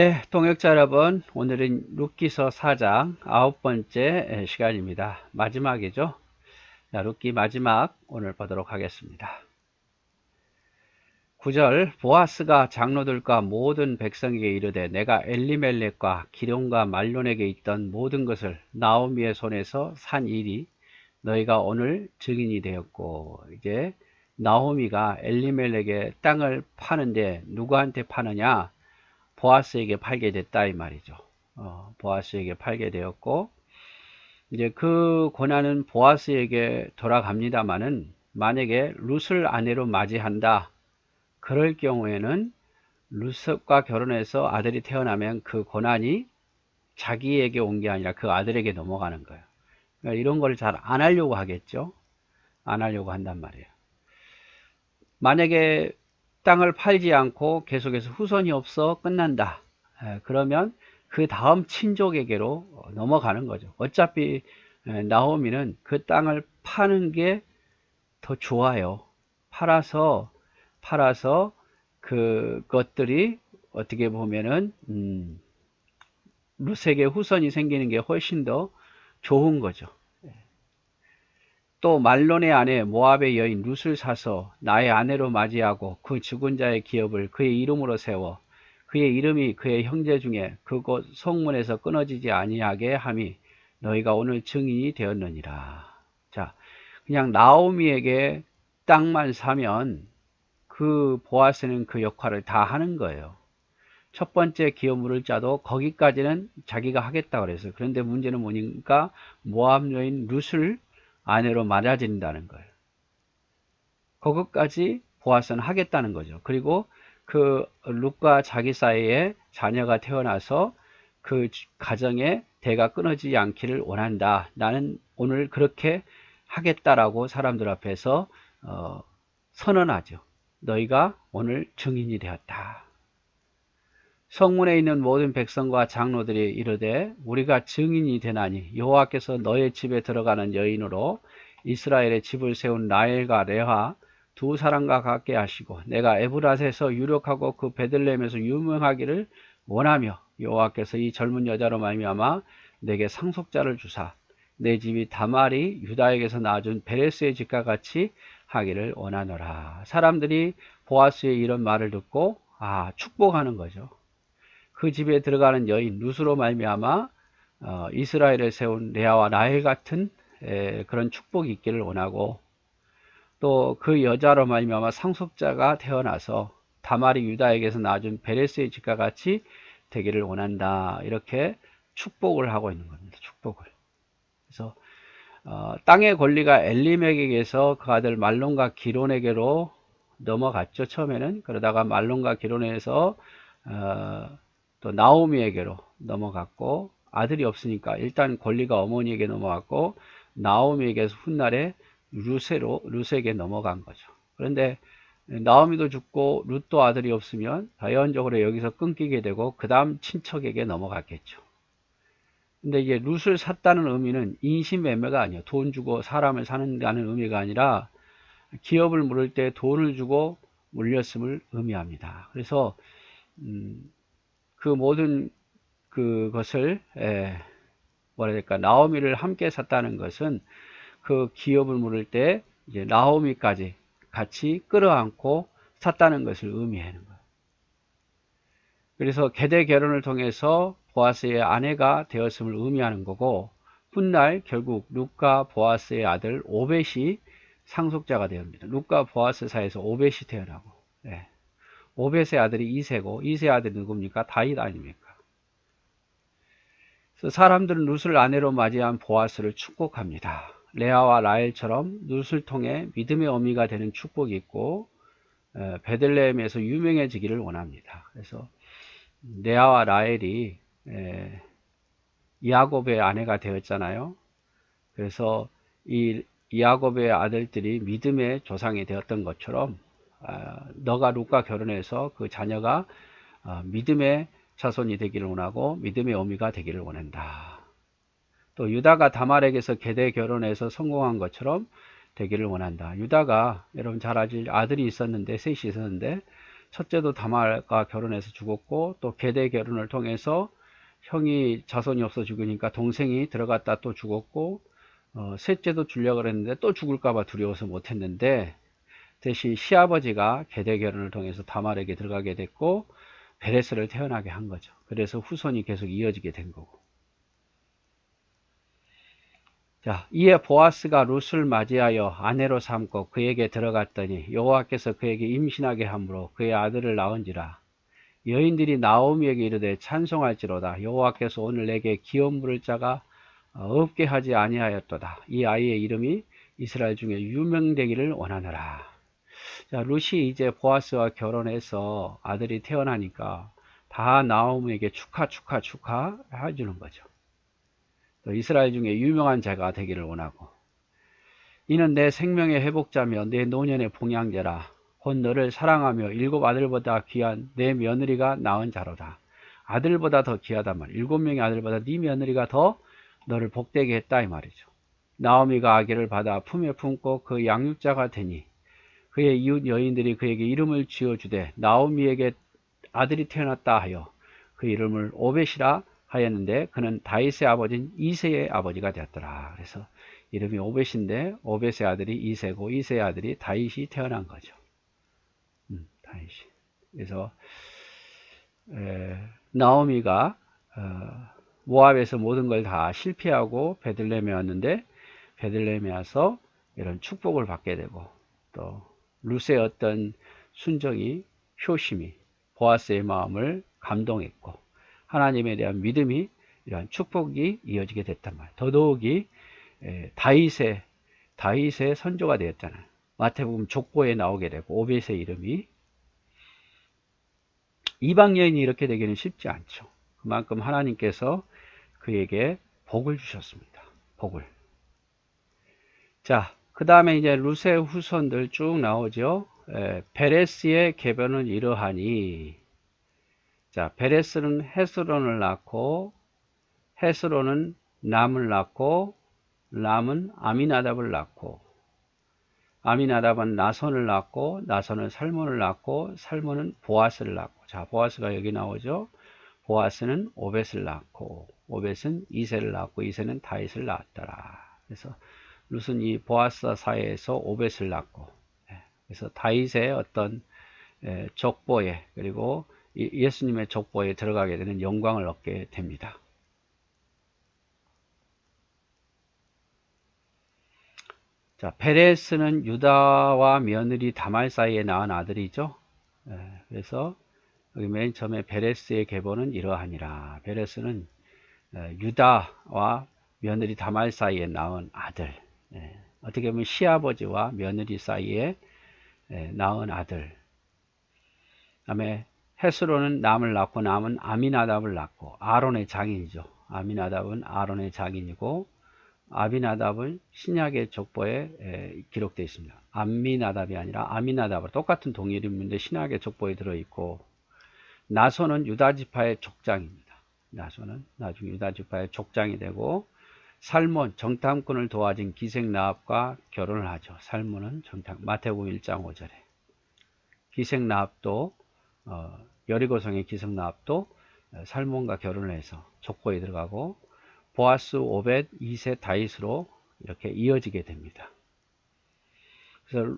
네, 동역자 여러분, 오늘은 룻기서 4장 아홉 번째 시간입니다. 마지막이죠. 자, 룻기 마지막 오늘 보도록 하겠습니다. 9절 보아스가 장로들과 모든 백성에게 이르되 내가 엘리멜렉과 기룡과 말론에게 있던 모든 것을 나오미의 손에서 산 일이 너희가 오늘 증인이 되었고 이제 나오미가 엘리멜렉의 땅을 파는데 누구한테 파느냐 보아스에게 팔게 됐다 이 말이죠. 어, 보아스에게 팔게 되었고 이제 그 고난은 보아스에게 돌아갑니다마는 만약에 룻을 아내로 맞이한다. 그럴 경우에는 룻과 결혼해서 아들이 태어나면 그 고난이 자기에게 온 게 아니라 그 아들에게 넘어가는 거예요. 그러니까 이런 걸 잘 안 하려고 하겠죠. 안 하려고 한단 말이에요. 만약에 땅을 팔지 않고 계속해서 후손이 없어 끝난다. 그러면 그 다음 친족에게로 넘어가는 거죠. 어차피 나오미는 그 땅을 파는 게 더 좋아요. 팔아서 팔아서 그것들이 어떻게 보면은 음, 루세계 후손이 생기는 게 훨씬 더 좋은 거죠. 또 말론의 아내 모압의 여인 룻을 사서 나의 아내로 맞이하고 그 죽은 자의 기업을 그의 이름으로 세워 그의 이름이 그의 형제 중에 그곳 성문에서 끊어지지 아니하게 함이 너희가 오늘 증인이 되었느니라. 자, 그냥 나오미에게 땅만 사면 그 보아스는 그 역할을 다 하는 거예요. 첫 번째 기업 물을 자도 거기까지는 자기가 하겠다 그래서 그런데 문제는 뭐니까 모압 여인 룻을 아내로 맞아진다는 거예요. 그것까지 보아스는 하겠다는 거죠. 그리고 그 룩과 자기 사이에 자녀가 태어나서 그 가정에 대가 끊어지지 않기를 원한다. 나는 오늘 그렇게 하겠다라고 사람들 앞에서 어, 선언하죠. 너희가 오늘 증인이 되었다. 성문에 있는 모든 백성과 장로들이 이르되 우리가 증인이 되나니 여호와께서 너의 집에 들어가는 여인으로 이스라엘의 집을 세운 라엘과 레하 두 사람과 같게 하시고 내가 에브라스에서 유력하고 그 베들레헴에서 유명하기를 원하며 여호와께서 이 젊은 여자로 말미암아 내게 상속자를 주사 내 집이 다말이 유다에게서 낳아준 베레스의 집과 같이 하기를 원하노라. 사람들이 보아스의 이런 말을 듣고 아 축복하는 거죠. 그 집에 들어가는 여인 루스로 말미암아 어, 이스라엘에 세운 레아와 라헬 같은 에, 그런 축복이 있기를 원하고 또 그 여자로 말미암아 상속자가 태어나서 다말이 유다에게서 낳아준 베레스의 집과 같이 되기를 원한다. 이렇게 축복을 하고 있는 겁니다. 축복을. 그래서 어, 땅의 권리가 엘리맥에게서 그 아들 말론과 기론에게로 넘어갔죠 처음에는. 그러다가 말론과 기론에서 어, 또 나오미에게로 넘어갔고 아들이 없으니까 일단 권리가 어머니에게 넘어갔고 나오미에게서 훗날에 루세로 루세에게 넘어간 거죠. 그런데 나오미도 죽고 룻도 아들이 없으면 자연적으로 여기서 끊기게 되고 그 다음 친척에게 넘어갔겠죠. 근데 이제 룻을 샀다는 의미는 인신매매가 아니에요. 돈 주고 사람을 사는다는 의미가 아니라 기업을 물을 때 돈을 주고 물렸음을 의미합니다. 그래서 음, 그 모든 그것을 에, 뭐라 해야 될까 나오미를 함께 샀다는 것은 그 기업을 물을 때 이제 나오미까지 같이 끌어안고 샀다는 것을 의미하는 거예요. 그래서 계대 결혼을 통해서 보아스의 아내가 되었음을 의미하는 거고 훗날 결국 룩과 보아스의 아들 오벳이 상속자가 되옵니다. 룩과 보아스 사이에서 오벳이 태어나고 네. 오벳의 아들이 이세고 이세 아들이 누굽니까? 다윗 아닙니까? 사람들은 룻을 아내로 맞이한 보아스를 축복합니다. 레아와 라헬처럼 룻을 통해 믿음의 어미가 되는 축복이 있고 베들레헴에서 유명해지기를 원합니다. 그래서 레아와 라헬이 야곱의 아내가 되었잖아요. 그래서 이 야곱의 아들들이 믿음의 조상이 되었던 것처럼 아, 너가 룩과 결혼해서 그 자녀가 어, 믿음의 자손이 되기를 원하고 믿음의 어미가 되기를 원한다. 또 유다가 다말에게서 계대 결혼해서 성공한 것처럼 되기를 원한다. 유다가 여러분 잘 알지 아들이 있었는데 셋이 있었는데 첫째도 다말과 결혼해서 죽었고 또 계대 결혼을 통해서 형이 자손이 없어 죽으니까 동생이 들어갔다 또 죽었고 어, 셋째도 주려고 그랬는데 또 죽을까봐 두려워서 못했는데 대신 시아버지가 계대 결혼을 통해서 다말에게 들어가게 됐고 베레스를 태어나게 한 거죠. 그래서 후손이 계속 이어지게 된 거고. 자, 이에 보아스가 룻을 맞이하여 아내로 삼고 그에게 들어갔더니 여호와께서 그에게 임신하게 함으로 그의 아들을 낳은지라. 여인들이 나오미에게 이르되 찬송할지로다. 여호와께서 오늘 내게 기업 물을 자가 없게 하지 아니하였도다. 이 아이의 이름이 이스라엘 중에 유명되기를 원하노라. 자, 룻이 이제 보아스와 결혼해서 아들이 태어나니까 다 나오미에게 축하 축하 축하 해주는 거죠. 또 이스라엘 중에 유명한 자가 되기를 원하고 이는 내 생명의 회복자며 내 노년의 봉양자라 곧 너를 사랑하며 일곱 아들보다 귀한 내 며느리가 낳은 자로다. 아들보다 더 귀하단 말. 일곱 명의 아들보다 네 며느리가 더 너를 복되게 했다 이 말이죠. 나오미가 아기를 받아 품에 품고 그 양육자가 되니 그의 이웃 여인들이 그에게 이름을 지어주되 나오미에게 아들이 태어났다 하여 그 이름을 오벳이라 하였는데 그는 다윗의 아버지인 이세의 아버지가 되었더라. 그래서 이름이 오벳인데 오벳의 아들이 이세고 이세의 아들이 다윗이 태어난 거죠. 음, 다윗이. 그래서 에, 나오미가 어, 모압에서 모든 걸 다 실패하고 베들레헴에 왔는데 베들레헴에 와서 이런 축복을 받게 되고 또 루스의 어떤 순정이 효심이 보아스의 마음을 감동했고 하나님에 대한 믿음이 이러한 축복이 이어지게 됐단 말이에요. 더더욱이 다윗의 다윗의 선조가 되었잖아요. 마태복음 족보에 나오게 되고 오벳의 이름이 이방 여인이 이렇게 되기는 쉽지 않죠. 그만큼 하나님께서 그에게 복을 주셨습니다. 복을. 자, 그 다음에 이제 루세 후손들 쭉 나오죠. 에, 베레스의 개변은 이러하니. 자, 베레스는 헤스론을 낳고 헤스론은 남을 낳고 남은 아미나답을 낳고 아미나답은 나선을 낳고 나선은 살몬을 낳고 살몬은 보아스를 낳고. 자 보아스가 여기 나오죠. 보아스는 오벳을 낳고 오벳은 이세를 낳고 이세는 다윗을 낳았더라. 그래서 룻은 이 보아스 사이에서 오벳을 낳고 예, 그래서 다윗의 어떤 예, 족보에 그리고 예수님의 족보에 들어가게 되는 영광을 얻게 됩니다. 자, 페레스는 유다와 며느리 다말 사이에 낳은 아들이죠. 예, 그래서 여기 맨 처음에 베레스의 계보는 이러하니라. 베레스는 예, 유다와 며느리 다말 사이에 낳은 아들. 예, 어떻게 보면 시아버지와 며느리 사이에 낳은 아들. 다음에 헤스로는 남을 낳고 남은 아미나답을 낳고 아론의 장인이죠. 아미나답은 아론의 장인이고 아비나답은 신약의 족보에 기록되어 있습니다. 암미나답이 아니라 아미나답으로 똑같은 동일 이름인데 신약의 족보에 들어있고 나소는 유다지파의 족장입니다. 나소는 나중에 유다지파의 족장이 되고 살몬 정탐꾼을 도와준 기생나합과 결혼을 하죠. 살몬은 정탐 마태복음 1장 5절에 기생나합도 어, 여리고성의 기성나합도 살몬과 결혼을 해서 족보에 들어가고 보아스, 오벳, 이세, 다윗으로 이렇게 이어지게 됩니다. 그래서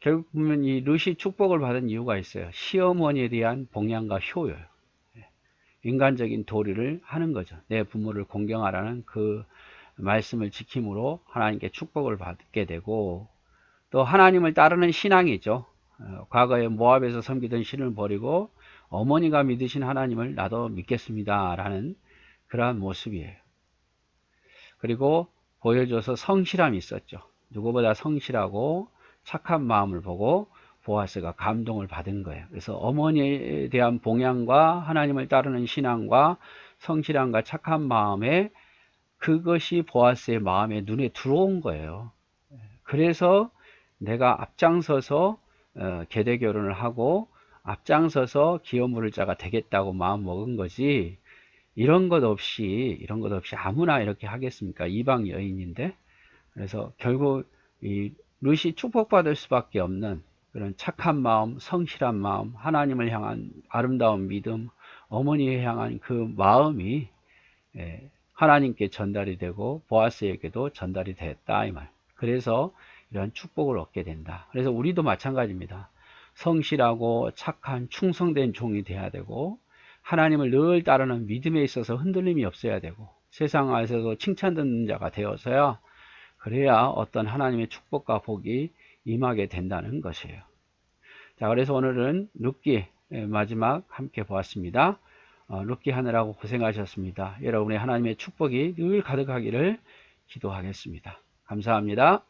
결국 보면 이 룻이 축복을 받은 이유가 있어요. 시어머니에 대한 봉양과 효율. 인간적인 도리를 하는 거죠. 내 부모를 공경하라는 그 말씀을 지킴으로 하나님께 축복을 받게 되고 또 하나님을 따르는 신앙이죠. 어, 과거에 모압에서 섬기던 신을 버리고 어머니가 믿으신 하나님을 나도 믿겠습니다. 라는 그러한 모습이에요. 그리고 보여줘서 성실함이 있었죠. 누구보다 성실하고 착한 마음을 보고 보아스가 감동을 받은 거예요. 그래서 어머니에 대한 봉양과 하나님을 따르는 신앙과 성실함과 착한 마음에 그것이 보아스의 마음에 눈에 들어온 거예요. 그래서 내가 앞장서서 어, 계대 결혼을 하고 앞장서서 기업 물을 자가 되겠다고 마음 먹은 거지. 이런 것 없이 이런 것 없이 아무나 이렇게 하겠습니까? 이방 여인인데? 그래서 결국 이 룻이 축복받을 수밖에 없는 그런 착한 마음, 성실한 마음, 하나님을 향한 아름다운 믿음, 어머니에 향한 그 마음이 예, 하나님께 전달이 되고 보아스에게도 전달이 됐다 이 말. 그래서 이런 축복을 얻게 된다. 그래서 우리도 마찬가지입니다. 성실하고 착한 충성된 종이 돼야 되고 하나님을 늘 따르는 믿음에 있어서 흔들림이 없어야 되고 세상 안에서도 칭찬 듣는 자가 되어서야 그래야 어떤 하나님의 축복과 복이 임하게 된다는 것이에요. 자, 그래서 오늘은 룻기 마지막 함께 보았습니다. 어, 룻기 하느라고 고생하셨습니다. 여러분의 하나님의 축복이 늘 가득하기를 기도하겠습니다. 감사합니다.